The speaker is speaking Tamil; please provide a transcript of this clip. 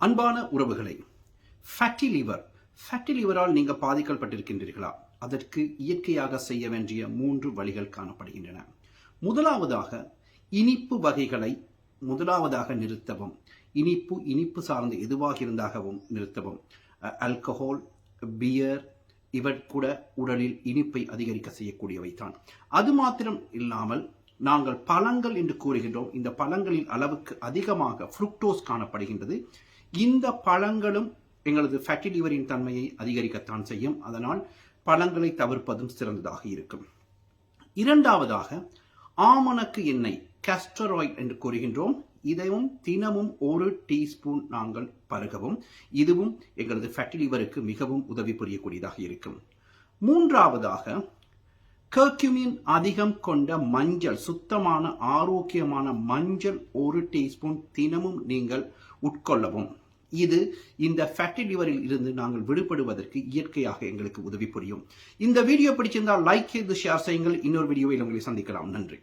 அன்பான உறவுகளை ஃபேட்டி லிவர் ஃபேட்டி லிவரால் நீங்கள் பாதிக்கப்பட்டிருக்கின்றீர்களா? அதற்கு இயற்கையாக செய்ய வேண்டிய மூன்று வழிகள் காணப்படுகின்றன. முதலாவதாக இனிப்பு வகைகளை முதலாவதாக நிறுத்தவும். இனிப்பு இனிப்பு சார்ந்த எதுவாக இருந்தாகவும் நிறுத்தவும். ஆல்கஹால் பியர் இவர் கூட உடலில் இனிப்பை அதிகரிக்க செய்யக்கூடியவை தான் அது மாத்திரம் இல்லாமல் நாங்கள் பழங்கள் என்று கூறுகின்றோம். இந்த பழங்களின் அளவுக்கு அதிகமாக ஃப்ருக்டோஸ் காணப்படுகின்றது. இந்த பழங்களும் எங்களது ஃபேட்டி லிவரின் தன்மையை அதிகரிக்கத்தான் செய்யும். அதனால் பழங்களை தவிர்ப்பதும் சிறந்ததாக இருக்கும். இரண்டாவதாக ஆமணக்கு எண்ணெய் கேஸ்டராய்ட் என்று கூறுகின்றோம். இதையும் தினமும் ஒரு டீஸ்பூன் நாங்கள் பருகவும். இதுவும் எங்களது ஃபேட்டி லிவருக்கு மிகவும் உதவி புரியக்கூடியதாக இருக்கும். மூன்றாவதாக கர்க்யூமின் அதிகம் கொண்ட மஞ்சள் சுத்தமான ஆரோக்கியமான மஞ்சள் ஒரு டீஸ்பூன் தினமும் நீங்கள் உட்கொள்ளவும். இது இந்த ஃபேட்டி லிவரில் இருந்து நாங்கள் விடுபடுவதற்கு இயற்கையாக எங்களுக்கு உதவி புரியும். இந்த வீடியோ பிடிச்சிருந்தால் லைக் செய்து ஷேர் செய்யுங்கள். இன்னொரு வீடியோவில் உங்களை சந்திக்கலாம். நன்றி.